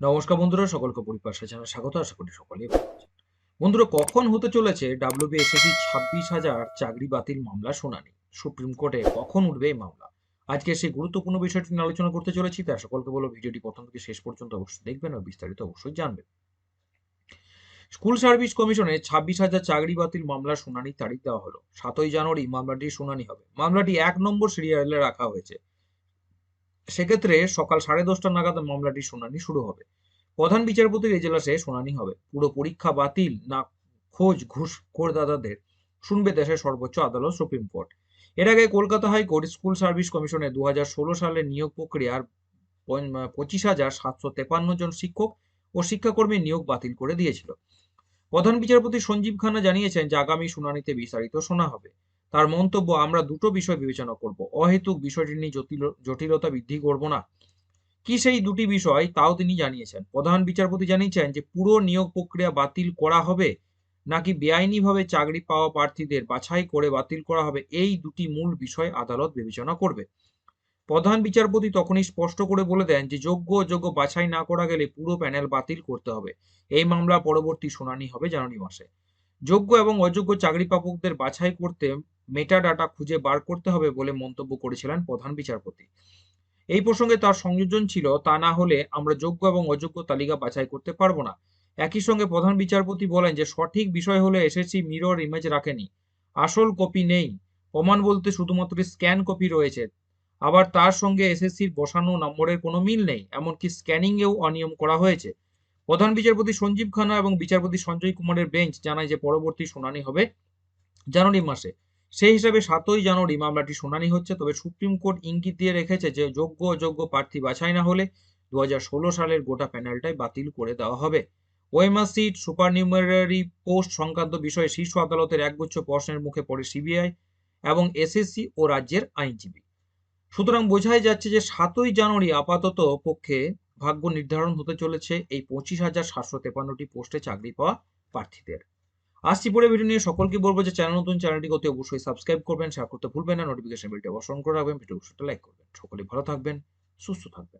নমস্কার বন্ধুরা, সকলকে পরিপার্শ্বে জানা স্বাগত, আশা করি আছেন। বন্ধুরা, কখন হতে চলেছে ডাব্লিউবিএসএসসি ছাব্বিশ হাজার চাকরি বাতিল মামলা শুনানি? সুপ্রিম কোর্টে কখন উঠবে এই মামলা? আজকে সেই গুরুত্বপূর্ণ বিষয়টি নিয়ে আলোচনা করতে চলেছি, তাই সকলকে বলো ভিডিওটি প্রথম থেকে শেষ পর্যন্ত অবশ্যই দেখবেন আর বিস্তারিত অবশ্যই জানবেন। স্কুল সার্ভিস কমিশনে ছাব্বিশ হাজার চাকরি বাতিল মামলার শুনানির তারিখ দেওয়া হলো। সাতই জানুয়ারি মামলাটির শুনানি হবে। মামলাটি এক নম্বর সিরিয়ালে রাখা হয়েছে। সেক্ষেত্রে সকাল সাড়ে দশটা নাগাদ মামলাটির শুনানি শুরু হবে। প্রধান বিচারপতির এজলাসে শুনানি হবে। পুরো পরীক্ষা বাতিল, না খোঁজ ঘুষ করদাতাদের শুনবে দেশের সর্বোচ্চ আদালত সুপ্রিম কোর্ট। এর আগে কলকাতা হাইকোর্ট স্কুল সার্ভিস কমিশনে দু সালের নিয়োগ প্রক্রিয়ার পঁচিশ হাজার সাতশো তেপান্ন জন শিক্ষক ও শিক্ষাকর্মীর নিয়োগ বাতিল করে দিয়েছিল। প্রধান বিচারপতি সঞ্জীব খান্না জানিয়েছেন যে আগামী শুনানিতে বিস্তারিত শোনা হবে। তার মন্তব্য আমরা দুটো বিষয় বিবেচনা করব। অহেতুক বিষয়টি নিয়ে জটিল, জটিলতা বৃদ্ধি করব না। কি সেই দুটি বিষয় তাও তিনি জানিয়েছেন। প্রধান বিচারপতি জানিয়েছেন যে, পুরো নিয়োগ প্রক্রিয়া বাতিল করা হবে নাকি বেআইনিভাবে চাকরি পাওয়া প্রার্থীদের বাছাই করে বাতিল করা হবে, এই দুটি মূল বিষয় আদালত বিবেচনা করবে। প্রধান বিচারপতি তখনই স্পষ্ট করে বলে দেন যে, যোগ্য অযোগ্য বাছাই না করা গেলে পুরো প্যানেল বাতিল করতে হবে। এই মামলা পরবর্তী শুনানি হবে জানুয়ারি মাসে। যোগ্য এবং অযোগ্য চাকরি প্রাপকদের বাছাই করতে মেটা ডাটা খুঁজে বার করতে হবে বলে মন্তব্য করেছিলেন প্রধান বিচারপতি। এই প্রসঙ্গে তার সংযোজন ছিল, তা না হলে আমরা যোগ্য এবং অযোগ্য তালিকা বাছাই করতে পারব না। একই সঙ্গে প্রধান বিচারপতি বলেন যে, সঠিক বিষয় হলে এসএসসি, মিরর, ইমেজ রাখেনি। আসল কপি নেই। প্রমাণ বলতে শুধুমাত্র স্ক্যান কপি রয়েছে। আবার তার সঙ্গে এসএসসির বসানো নম্বরের কোনো মিল নেই, এমনকি স্ক্যানিংয়েও অনিয়ম করা হয়েছে। প্রধান বিচারপতি সঞ্জীব খানা এবং বিচারপতি সঞ্জয় কুমারের বেঞ্চ জানায় যে, পরবর্তী শুনানি হবে জানুয়ারি মাসে। সেই হিসাবে সাতই জানুয়ারি মামলাটি শুনানি হচ্ছে। তবে সুপ্রিম কোর্ট ইঙ্গিত দিয়ে রেখেছে যে, যোগ্য অযোগ্য প্রার্থী বাছাই না হলে দু সালের গোটা প্যানেলটাই বাতিল করে দেওয়া হবে। OMR sheet supernumerary post সংক্রান্ত বিষয়ে শীর্ষ আদালতের একগুচ্ছ প্রশ্নের মুখে পড়ে সিবিআই এবং এসএসসি ও রাজ্যের আইনজীবী। সুতরাং বোঝাই যাচ্ছে যে, সাতই জানুয়ারি আপাতত পক্ষে ভাগ্য নির্ধারণ হতে চলেছে। এই পঁচিশ হাজার সাতশো তেপান্নটি পোস্টে চাকরি পাওয়া প্রার্থীদের। আসছি পরে ভিডিও নিয়ে। সকলকে বলব যে চ্যানেল নতুন চ্যানেলটি অতি অবশ্যই সাবস্ক্রাইব করবেন শেয়ার করতে ভুলবেন না নোটিফিকেশন বেলটি অবসরণ করে রাখবেন ভিডিও অবশ্যই লাইক করবেন। সকলে ভালো থাকবেন, সুস্থ থাকবেন।